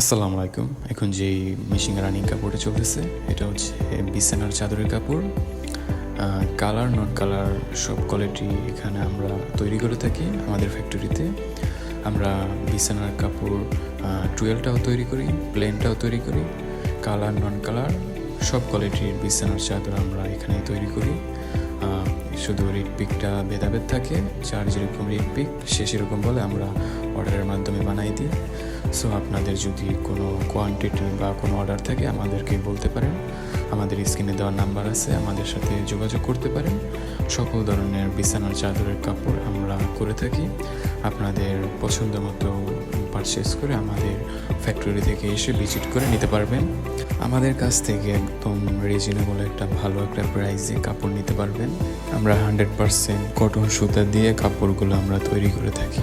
আসসালামু আলাইকুম। এখন যেই মেশিন রানিং কাপড়টা চলতেছে, এটা হচ্ছে বিছানার চাদরের কাপড়। কালার, নট কালার, সব কোয়ালিটি এখানে আমরা তৈরি করে থাকি আমাদের ফ্যাক্টরিতে। আমরা বিছানার কাপড় টুয়েলটাও তৈরি করি, প্লেনটাও তৈরি করি, কালার নন কালার, সব কোয়ালিটির বিছানার চাদর আমরা এখানে তৈরি করি। শুধু রিড পিকটা ভেদাভেদ থাকে, যার যেরকম রিড পিক, সে সেরকম বলে আমরা অর্ডারের মাধ্যমে সো আপনাদের যদি কোনো কোয়ান্টিটি বা কোনো অর্ডার থাকে, আমাদেরকে বলতে পারেন। আমাদের স্ক্রিনে দেওয়ার নাম্বার আছে, আমাদের সাথে যোগাযোগ করতে পারেন। সকল ধরনের বিছানার চাদরের কাপড় আমরা করে থাকি। আপনাদের পছন্দ মতো পারচেস করে আমাদের ফ্যাক্টরি থেকে এসে ভিজিট করে নিতে পারবেন। আমাদের কাছ থেকে একদম রিজনেবল একটা ভালো একটা প্রাইসে কাপড় নিতে পারবেন। আমরা হান্ড্রেড পারসেন্ট কটন সুতা দিয়ে কাপড়গুলো আমরা তৈরি করে থাকি।